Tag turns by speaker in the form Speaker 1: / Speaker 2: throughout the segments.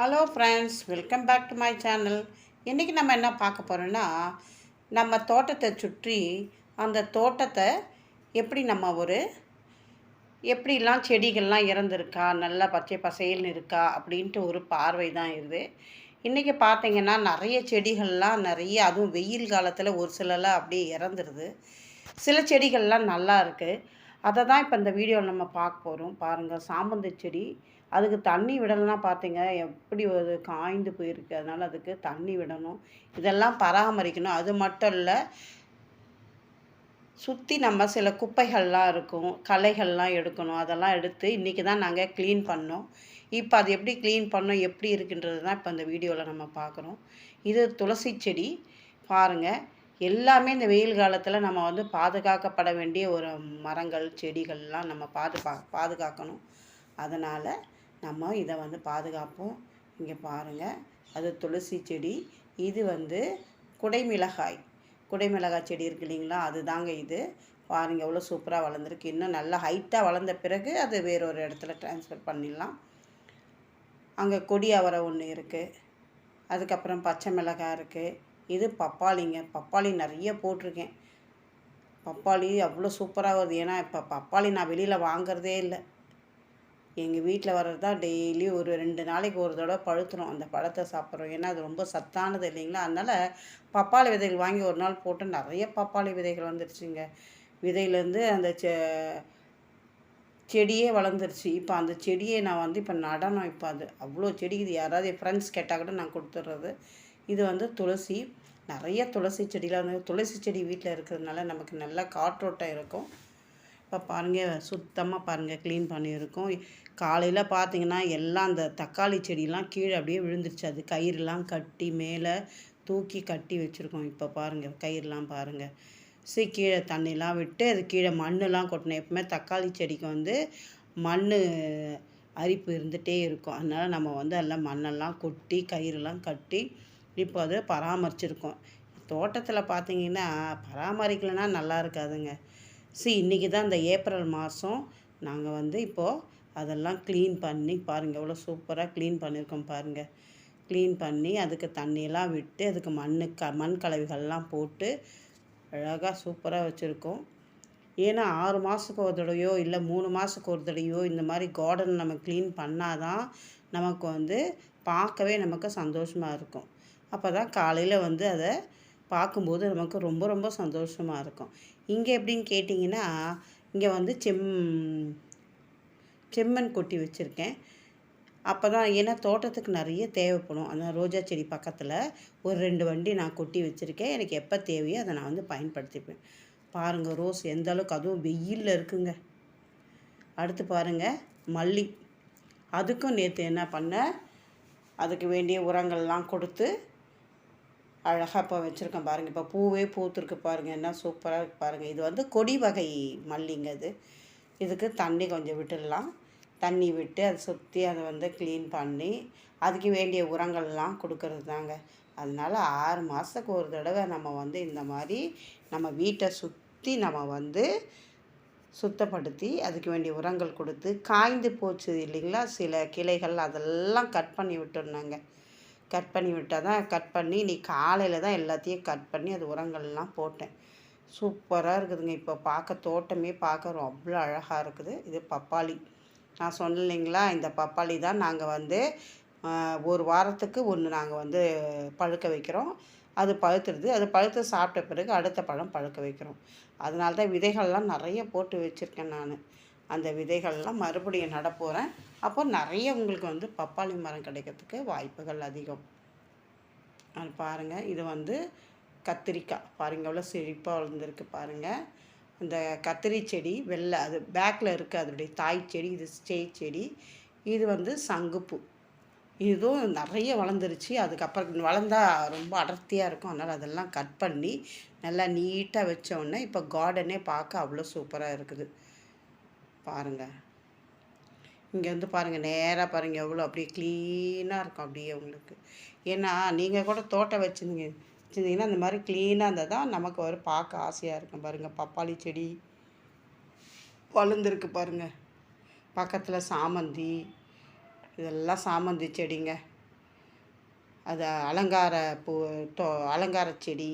Speaker 1: Hello friends welcome back to my channel இன்றைக்கி நம்ம என்ன பார்க்க போகிறோன்னா நம்ம தோட்டத்தை சுற்றி அந்த தோட்டத்தை எப்படி நம்ம ஒரு எப்படிலாம் செடிகள்லாம் இறந்துருக்கா நல்லா பச்சை பசேல்னு இருக்கா அப்படின்ட்டு ஒரு பார்வை தான் இது. இன்றைக்கி பார்த்தீங்கன்னா நிறைய செடிகள்லாம் நிறைய அதுவும் வெயில் காலத்தில் ஒரு சிலலாம் அப்படியே இறந்துருது. சில செடிகள்லாம் நல்லா இருக்குது அதை தான் இப்போ இந்த வீடியோவில் நம்ம பார்க்க போகிறோம் பாருங்கள் சாமந்தி செடி. அதுக்கு தண்ணி விடலைன்னா பார்த்தீங்க எப்படி ஒரு காய்ந்து போயிருக்கு? அதனால் அதுக்கு தண்ணி விடணும். இதெல்லாம் பராமரிக்கணும். அது மட்டும் இல்லை சுற்றி நம்ம சில குப்பைகள்லாம் இருக்கும். களைகள்லாம் எடுக்கணும். அதெல்லாம் எடுத்து இன்றைக்கி தான் நாங்கள் க்ளீன் பண்ணோம். இப்போ அது எப்படி க்ளீன் பண்ணோம் எப்படி இருக்குன்றது தான் இப்போ இந்த வீடியோவில் நம்ம பார்க்குறோம். இது துளசி செடி. பாருங்கள் எல்லாமே இந்த வெயில் காலத்தில் நம்ம வந்து பாதுகாக்கப்பட வேண்டிய ஒரு மரங்கள் செடிகள்லாம் நம்ம பாதுகா பாதுகாக்கணும். அதனால் நம்ம இதை வந்து பாதுகாப்போம். இங்கே பாருங்கள் அது துளசி செடி. இது வந்து குடைமிளகாய். குடைமிளகாய் செடி இருக்கு இல்லைங்களா? அதுதாங்க இது. பாருங்கள் எவ்வளோ சூப்பராக வளர்ந்துருக்கு. இன்னும் நல்லா ஹைட்டாக வளர்ந்த பிறகு அது வேறொரு இடத்துல ட்ரான்ஸ்ஃபர் பண்ணிடலாம். அங்கே கொடி அவரை ஒன்று இருக்குது அதுக்கப்புறம் பச்சை மிளகாய் இருக்குது இது பப்பாளிங்க. பப்பாளி நிறைய போட்டிருக்கேன். பப்பாளி அவ்வளோ சூப்பராக வருது. ஏன்னா இப்போ பப்பாளி நான் வெளியில் வாங்குறதே இல்லை. எங்கள் வீட்டில் வர்றது தான் டெய்லி ஒரு ரெண்டு நாளைக்கு ஒரு தடவை பழுத்துறோம் அந்த பழத்தை சாப்பிட்றோம். ஏன்னா அது ரொம்ப சத்தானது இல்லைங்களா? அதனால் பப்பாளி விதைகள் வாங்கி ஒரு நாள் போட்டு நிறைய பப்பாளி விதைகள் வந்துருச்சுங்க. விதையிலேருந்து அந்த செ செடியே வளர்ந்துருச்சு. இப்போ அந்த செடியை நான் வந்து இப்போ நடனம் இப்போ அது அவ்வளோ செடி. இது யாராவது என் ஃப்ரெண்ட்ஸ் கேட்டால் கூட நான் கொடுத்துட்றது. இது வந்து துளசி. நிறைய துளசி செடியில் வந்து துளசி செடி வீட்டில் இருக்கிறதுனால நமக்கு நல்ல காற்றோட்டம் இருக்கும். இப்போ பாருங்கள் சுத்தமாக பாருங்கள் க்ளீன் பண்ணியிருக்கோம். காலையில் பார்த்தீங்கன்னா எல்லாம் அந்த தக்காளி செடியெலாம் கீழே அப்படியே விழுந்துருச்சு. அது கயிறுலாம் கட்டி மேலே தூக்கி கட்டி வச்சுருக்கோம். இப்போ பாருங்கள் கயிறுலாம் பாருங்கள் சரி கீழே தண்ணிலாம் விட்டு அது கீழே மண்ணெலாம் கொட்டணும் எப்பவுமே தக்காளி செடிக்கு வந்து மண் அரிப்பு இருந்துகிட்டே இருக்கும். அதனால் நம்ம வந்து எல்லாம் மண்ணெல்லாம் கொட்டி கயிறுலாம் கட்டி இப்போ அதை பராமரிச்சிருக்கோம். தோட்டத்தில் பார்த்தீங்கன்னா பராமரிக்கலைன்னா நல்லா இருக்காதுங்க. சி இன்றைக்கி தான் இந்த ஏப்ரல் மாதம் நாங்கள் வந்து இப்போது அதெல்லாம் க்ளீன் பண்ணி பாருங்கள் எவ்வளோ சூப்பராக க்ளீன் பண்ணியிருக்கோம் பாருங்கள் க்ளீன் பண்ணி அதுக்கு தண்ணியெல்லாம் விட்டு அதுக்கு மண்ணு க மண் கலவைகள்லாம் போட்டு அழகாக சூப்பராக வச்சுருக்கோம். ஏன்னா ஆறு மாதத்துக்கு ஒரு தடவையோ இல்லை மூணு மாதத்துக்கு ஒரு தடவையோ இந்த மாதிரி கார்டன் நம்ம க்ளீன் பண்ணால் தான் நமக்கு வந்து பார்க்கவே நமக்கு சந்தோஷமாக இருக்கும். அப்போ தான் காலையில் வந்து அதை பார்க்கும்போது நமக்கு ரொம்ப ரொம்ப சந்தோஷமாக இருக்கும். இங்கே எப்படின்னு கேட்டிங்கன்னா இங்கே வந்து செம் செம்மண் கொட்டி வச்சுருக்கேன். அப்போ தான் ஏன்னா தோட்டத்துக்கு நிறைய தேவைப்படும். அந்த ரோஜா செடி பக்கத்தில் ஒரு ரெண்டு வண்டி நான் கொட்டி வச்சுருக்கேன். எனக்கு எப்போ தேவையோ அதை நான் வந்து பயன்படுத்திப்பேன். பாருங்கள் ரோஸ் எந்த அளவுக்கு அதுவும் வெயிலில் இருக்குங்க. அடுத்து பாருங்கள் மல்லி. அதுக்கும் நேற்று என்ன பண்ண அதுக்கு வேண்டிய உரங்கள்லாம் கொடுத்து அழகாக இப்போ வச்சுருக்கேன் பாருங்கள் இப்போ பூவே பூத்துருக்கு பாருங்கள் என்ன சூப்பராக இருக்குது பாருங்கள் இது வந்து கொடி வகை மல்லிங்க இது. இதுக்கு தண்ணி கொஞ்சம் விட்டுடலாம். தண்ணி விட்டு அதை சுற்றி அதை வந்து க்ளீன் பண்ணி அதுக்கு வேண்டிய உரங்கள்லாம் கொடுக்கறது தாங்க அதனால் ஆறு மாதத்துக்கு ஒரு தடவை நம்ம வந்து இந்த மாதிரி நம்ம வீட்டை சுற்றி நம்ம வந்து சுத்தப்படுத்தி அதுக்கு வேண்டிய உரங்கள் கொடுத்து காய்ந்து போச்சு இல்லைங்களா? சில கிளைகள் அதெல்லாம் கட் பண்ணி விட்டுருந்தாங்க கட் பண்ணி விட்டால் தான் கட் பண்ணி நீ காலையில் தான் எல்லாத்தையும் கட் பண்ணி அது உரங்கள்லாம் போட்டேன். சூப்பராக இருக்குதுங்க. இப்போ பார்க்க தோட்டமே பார்க்க அவ்வளோ அழகாக இருக்குது. இது பப்பாளி. நான் சொன்னேன் இல்லைங்களா இந்த பப்பாளி தான் நாங்கள் வந்து ஒரு வாரத்துக்கு ஒன்று நாங்கள் வந்து பழுக்க வைக்கிறோம். அது பழுத்துருது. அது பழுத்து சாப்பிட்ட பிறகு அடுத்த பழம் பழுக்க வைக்கிறோம். அதனால தான் விதைகள்லாம் நிறைய போட்டு வச்சுருக்கேன் நான். அந்த விதைகள்லாம் மறுபடியும் நடப்போகிறேன் அப்போ நிறைய உங்களுக்கு வந்து பப்பாளி மரம் கிடைக்கிறதுக்கு வாய்ப்புகள் அதிகம். அது பாருங்கள் இது வந்து கத்திரிக்காய். பாருங்கள் எவ்வளோ செழிப்பாக வளர்ந்துருக்கு பாருங்கள் இந்த கத்திரி செடி வெள்ளை அது பேக்கில் இருக்குது அதனுடைய தாய் செடி இது ஸ்டே செடி இது வந்து சங்குப்பூ. இதுவும் நிறைய வளர்ந்துருச்சு. அதுக்கப்புறம் வளர்ந்தா ரொம்ப அடர்த்தியாக இருக்கும். அதனால் அதெல்லாம் கட் பண்ணி நல்லா நீட்டாக வச்சோன்னே இப்போ கார்டனே பார்க்க அவ்வளோ சூப்பராக இருக்குது. பாருங்கள் இங்கே வந்து பாருங்கள் நேராக பாருங்கள் எவ்வளோ அப்படியே க்ளீனாக இருக்கும் அப்படியே உங்களுக்கு. ஏன்னா நீங்கள் கூட தோட்டம் வச்சுருந்தீங்க வச்சுருந்தீங்கன்னா இந்த மாதிரி க்ளீனாக இருந்தால் தான் நமக்கு ஒரு பார்க்க ஆசையாக இருக்கும். பாருங்கள் பப்பாளி செடி வளர்ந்துருக்கு பாருங்கள் பக்கத்தில் சாமந்தி இதெல்லாம் சாமந்தி செடிங்க. அது அலங்கார பூ தோ அலங்கார செடி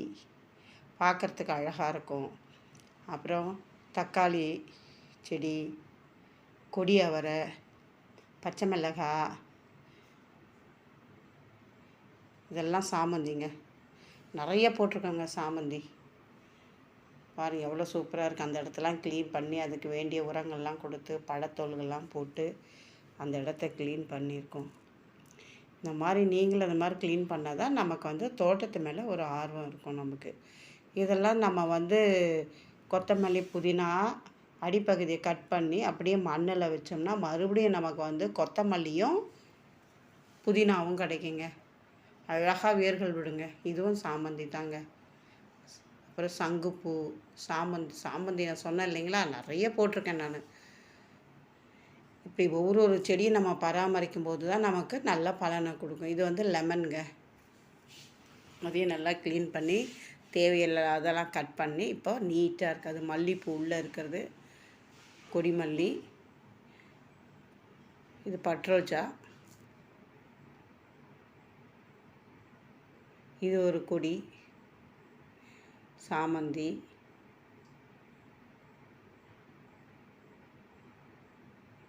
Speaker 1: பார்க்குறதுக்கு அழகாக இருக்கும். அப்புறம் தக்காளி செடி கொடி அவரை பச்சை மிளகாய் இதெல்லாம் சாமந்திங்க. நிறைய போட்டிருக்கோங்க சாமந்தி. பாருங்கள் எவ்வளோ சூப்பராக இருக்குது அந்த இடத்தெல்லாம் க்ளீன் பண்ணி அதுக்கு வேண்டிய உரங்கள்லாம் கொடுத்து பழத்தோல்கள்லாம் போட்டு அந்த இடத்த க்ளீன் பண்ணியிருக்கோம். இந்த மாதிரி நீங்களும் அந்த மாதிரி க்ளீன் பண்ணால் தான் நமக்கு வந்து தோட்டத்து மேலே ஒரு ஆர்வம் இருக்கும் நமக்கு. இதெல்லாம் நம்ம வந்து கொத்தமல்லி புதினா அடிப்பகுதியை கட் பண்ணி அப்படியே மண்ணில் வச்சோம்னா மறுபடியும் நமக்கு வந்து கொத்தமல்லியும் புதினாவும் கிடைக்குங்க. அழகாக வேர்கள் விடுங்க. இதுவும் சாமந்தி தாங்க. அப்புறம் சங்குப்பூ சாமந்தி சாமந்தி நான் சொன்னேன் இல்லைங்களா? நிறைய போட்டிருக்கேன் நான். இப்படி ஒவ்வொரு ஒரு செடியும் நம்ம பராமரிக்கும் போது தான் நமக்கு நல்ல பலனை கொடுக்கும். இது வந்து லெமனுங்க. அதையும் நல்லா க்ளீன் பண்ணி தேவையில்லை அதெல்லாம் கட் பண்ணி இப்போ நீட்டாக இருக்காது. மல்லிப்பூ உள்ளே இருக்கிறது. கொடிமல்லி இது பட்ரோஜா இது ஒரு கொடி சாமந்தி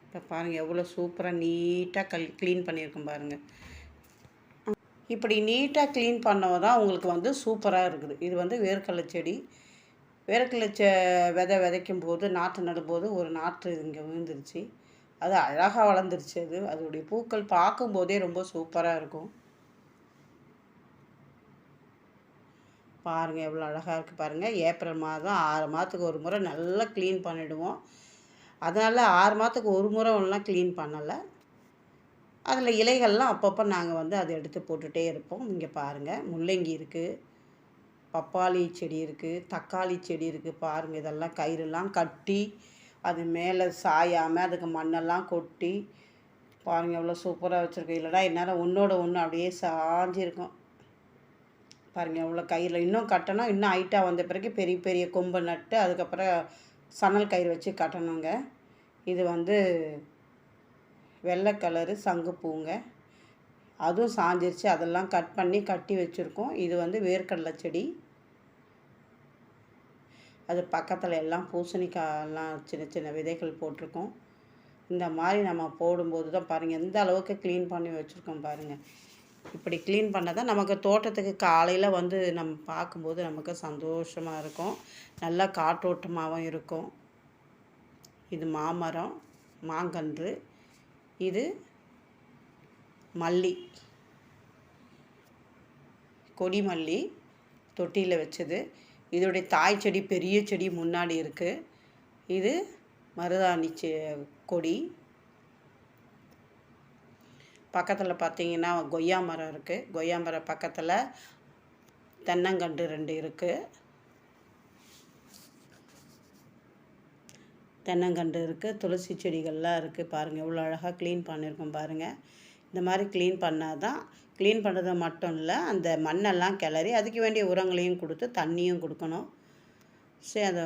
Speaker 1: இப்போ பாருங்கள் எவ்வளோ சூப்பராக நீட்டாக கல் க்ளீன் பண்ணியிருக்கோம் பாருங்கள் இப்படி நீட்டாக க்ளீன் பண்ணவ தான் உங்களுக்கு வந்து சூப்பராக இருக்குது. இது வந்து வேர்க்கடலை செடி. வேர்க்கடலை விதை விதைக்கும் போது நாற்று நடும்போது ஒரு நாற்று இங்கே விழுந்துருச்சு. அது அழகாக வளர்ந்துருச்சு அது. அதோடைய பூக்கள் பார்க்கும்போதே ரொம்ப சூப்பராக இருக்கும். பாருங்கள் எவ்வளோ அழகாக இருக்குது பாருங்கள் ஏப்ரல் மாதம் ஆறு மாதத்துக்கு ஒரு முறை நல்லா க்ளீன் பண்ணிவிடுவோம் அதனால் ஆறு மாதத்துக்கு ஒரு முறை ஒன்றுலாம் க்ளீன் பண்ணலை. அதில் இலைகள்லாம் அப்பப்போ நாங்கள் வந்து அதை எடுத்து போட்டுகிட்டே இருப்போம். இங்கே பாருங்கள் முள்ளங்கி இருக்குது பப்பாளி செடி இருக்குது தக்காளி செடி இருக்குது பாருங்கள் இதெல்லாம் கயிறுலாம் கட்டி அது மேலே சாயாமல் அதுக்கு மண்ணெல்லாம் கொட்டி பாருங்கள் எவ்வளோ சூப்பராக வச்சுருக்கோம். இல்லைடா என்னால் ஒன்றோட ஒன்று அப்படியே சாஞ்சிருக்கும். பாருங்கள் எவ்வளோ கயிறில். இன்னும் கட்டணும் இன்னும் ஹைட்டாக வந்த பிறகு பெரிய பெரிய கொம்பு நட்டு அதுக்கப்புறம் சணல் கயிறு வச்சு கட்டணுங்க. இது வந்து வெள்ளை கலரு சங்குப்பூங்க அதுவும் சாஞ்சிருச்சு. அதெல்லாம் கட் பண்ணி கட்டி வச்சுருக்கோம். இது வந்து வேர்க்கடலை செடி. அது பக்கத்தில் எல்லாம் பூசணிக்காயெல்லாம் சின்ன சின்ன விதைகள் போட்டிருக்கோம். இந்த மாதிரி நம்ம போடும்போது தான் பாருங்கள் எந்த அளவுக்கு க்ளீன் பண்ணி வச்சுருக்கோம் பாருங்கள் இப்படி க்ளீன் பண்ணால் தான் நமக்கு தோட்டத்துக்கு காலையில் வந்து நம்ம பார்க்கும்போது நமக்கு சந்தோஷமாக இருக்கும். நல்லா காற்றோட்டமாகவும் இருக்கும். இது மாமரம் மாங்கன்று இது மல்லி. கொடி மல்லி தொட்டியில் வச்சது. இதோடைய தாய் செடி பெரிய செடி முன்னாடி இருக்குது இது மருதாணி செ கொடி. பக்கத்தில் பார்த்தீங்கன்னா கொய்யா மரம் இருக்குது கொய்யா மரம் பக்கத்தில் தென்னங்கன்று ரெண்டு இருக்குது தென்னங்கன்று இருக்குது துளசி செடிகள்லாம் இருக்குது பாருங்கள் எவ்வளோ அழகாக க்ளீன் பண்ணியிருக்கோம் பாருங்கள் இந்த மாதிரி க்ளீன் பண்ணால் தான் க்ளீன் பண்ணுறது மட்டும் இல்லை அந்த மண்ணெல்லாம் கிளறி அதுக்கு வேண்டிய உரங்களையும் கொடுத்து தண்ணியும் கொடுக்கணும். சரி அதை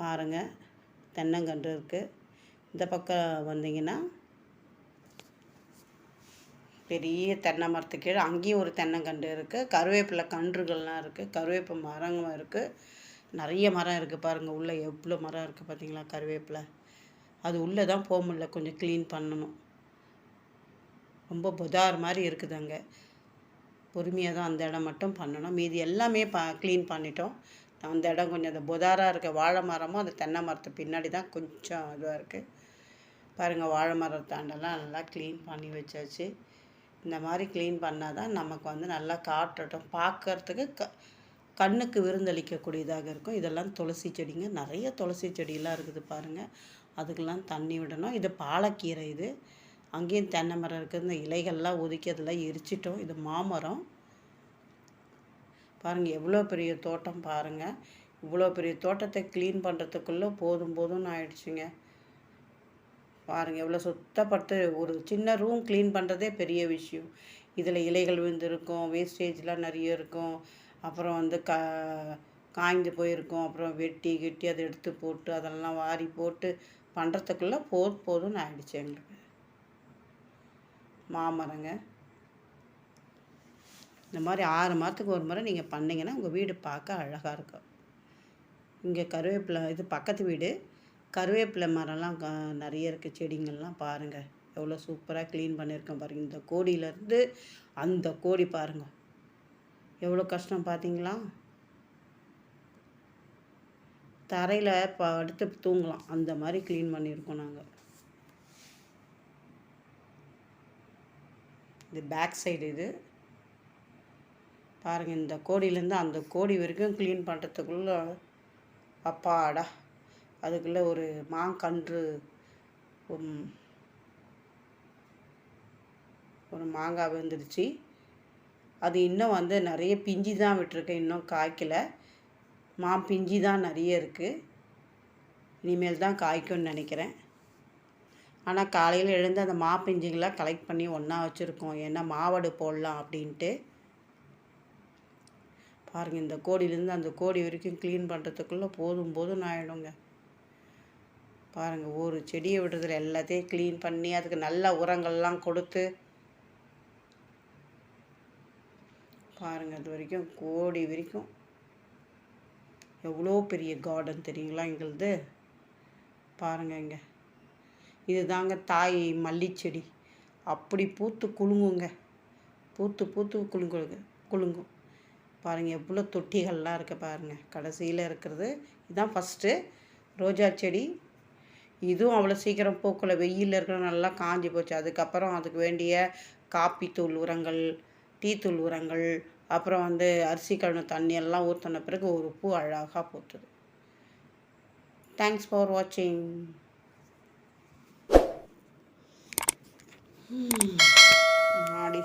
Speaker 1: பாருங்கள் தென்னங்கன்று இருக்குது இந்த பக்கம் வந்தீங்கன்னா பெரிய தென்னை மரத்து கீழே அங்கேயும் ஒரு தென்னங்கன்று இருக்குது கருவேப்பிலை கன்றுகள்லாம் இருக்குது கருவேப்பை மரங்களும் இருக்குது நிறைய மரம் இருக்குது பாருங்கள் உள்ளே எவ்வளோ மரம் இருக்குது பார்த்தீங்களா கருவேப்பிலை. அது உள்ளே தான் போக முடியல. கொஞ்சம் க்ளீன் பண்ணணும். ரொம்ப புதார் மாதிரி இருக்குது அங்கே பொறுமையாக தான் அந்த இடம் மட்டும் பண்ணணும். மீதி எல்லாமே ப க்ளீன் பண்ணிட்டோம். அந்த இடம் கொஞ்சம் அந்த புதாராக இருக்க வாழை மரமும் அந்த தென்னை மரத்து பின்னாடி தான் கொஞ்சம் இதுவாக இருக்குது பாருங்கள் வாழை மரத்தாண்டெல்லாம் நல்லா க்ளீன் பண்ணி வச்சாச்சு. இந்த மாதிரி க்ளீன் பண்ணால் தான் நமக்கு வந்து நல்லா காற்றட்டும் பார்க்கறதுக்கு க கண்ணுக்கு விருந்தளிக்கக்கூடியதாக இருக்கும். இதெல்லாம் துளசி செடிங்க. நிறைய துளசி செடியெல்லாம் இருக்குது பாருங்கள் அதுக்கெல்லாம் தண்ணி விடணும். இது பாலக்கீரை இது. அங்கேயும் தென்னை மரம் இருக்குது. இந்த இலைகள்லாம் ஒதுக்கி அதெல்லாம் எரிச்சிட்டோம். இது மாமரம். பாருங்கள் எவ்வளோ பெரிய தோட்டம் பாருங்கள் இவ்வளோ பெரிய தோட்டத்தை க்ளீன் பண்ணுறதுக்குள்ளே போதும் போதும்னு ஆயிடுச்சுங்க. பாருங்கள் எவ்வளோ சுத்தப்பட்டு ஒரு சின்ன ரூம் க்ளீன் பண்ணுறதே பெரிய விஷயம். இதில் இலைகள் விழுந்திருக்கும் வேஸ்டேஜ்லாம் நிறைய இருக்கும். அப்புறம் வந்து க காய்ந்து போயிருக்கும். அப்புறம் வெட்டி கிட்டி அதை எடுத்து போட்டு அதெல்லாம் வாரி போட்டு பண்ணுறதுக்குள்ளே போதும் போதும்னு ஆயிடுச்சு எங்களுக்கு. மாமரங்க. இந்த மாதிரி ஆறு மாதத்துக்கு ஒரு முறை நீங்கள் பண்ணிங்கன்னா உங்கள் வீடு பார்க்க அழகாக இருக்கும். இங்கே கருவேப்பிலை இது பக்கத்து வீடு. கருவேப்பிலை மரம்லாம் க நிறைய இருக்குது செடிங்கள்லாம் பாருங்கள் எவ்வளோ சூப்பராக க்ளீன் பண்ணியிருக்கேன் பாருங்கள் இந்த கோடியிலேருந்து அந்த கோடி பாருங்கள் எவ்வளோ கஷ்டம் பார்த்தீங்களா? தரையில் படுத்து தூங்கலாம். அந்த மாதிரி க்ளீன் பண்ணியிருக்கோம் நாங்கள் இது பேக் சைடு இது. பாருங்கள் இந்த கோடியிலேருந்து அந்த கோடி வரைக்கும் க்ளீன் பண்ணுறதுக்குள்ளே அப்பாடா. அதுக்குள்ளே ஒரு மாங்கன்று ஒரு மாங்காய் வந்துடுச்சு அது இன்னும் வந்து நிறைய பிஞ்சு தான் விட்டுருக்கேன் இன்னும் காய்க்கலை. மா பிஞ்சு தான் நிறைய இருக்குது இனிமேல் தான் காய்க்கும்னு நினைக்கிறேன். ஆனால் காலையில் எழுந்து அந்த மா கலெக்ட் பண்ணி ஒன்றா வச்சுருக்கோம். ஏன்னா மாவடு போடலாம் அப்படின்ட்டு. பாருங்கள் இந்த கோடியிலேருந்து அந்த கோடி வரைக்கும் க்ளீன் பண்ணுறதுக்குள்ளே போதும் போதும் ஆகிடுங்க பாருங்கள் ஒரு செடியை விடுறதுல எல்லாத்தையும் க்ளீன் பண்ணி அதுக்கு நல்ல உரங்கள்லாம் கொடுத்து. பாருங்கள் அது வரைக்கும் கோடி வரைக்கும். எவ்வளோ பெரிய கார்டன் தெரியுங்களா எங்களுது? பாருங்கள் இங்கே. இதுதாங்க தாய் மல்லிச்செடி. அப்படி பூத்து குலுங்குங்க. பூத்து பூத்து குலுங்குங்க குலுங்கும். பாருங்கள் எவ்வளோ தொட்டிகள்லாம் இருக்குது பாருங்கள் கடைசியில் இருக்கிறது இதுதான் ஃபஸ்ட்டு ரோஜா செடி. இதுவும் அவ்வளோ சீக்கிரம் பூக்களை வெயிலில் இருக்கிற நல்லா காஞ்சி போச்சு. அதுக்கப்புறம் அதுக்கு வேண்டிய காப்பி தூள் உரங்கள் டீ தூள் உரங்கள் அப்புறம் வந்து அரிசி கழுவு தண்ணியெல்லாம் ஊற்றின பிறகு ஒரு பூ அழகாக பூத்துது. தேங்க்ஸ் ஃபார் வாட்சிங் ಮಾಡಿ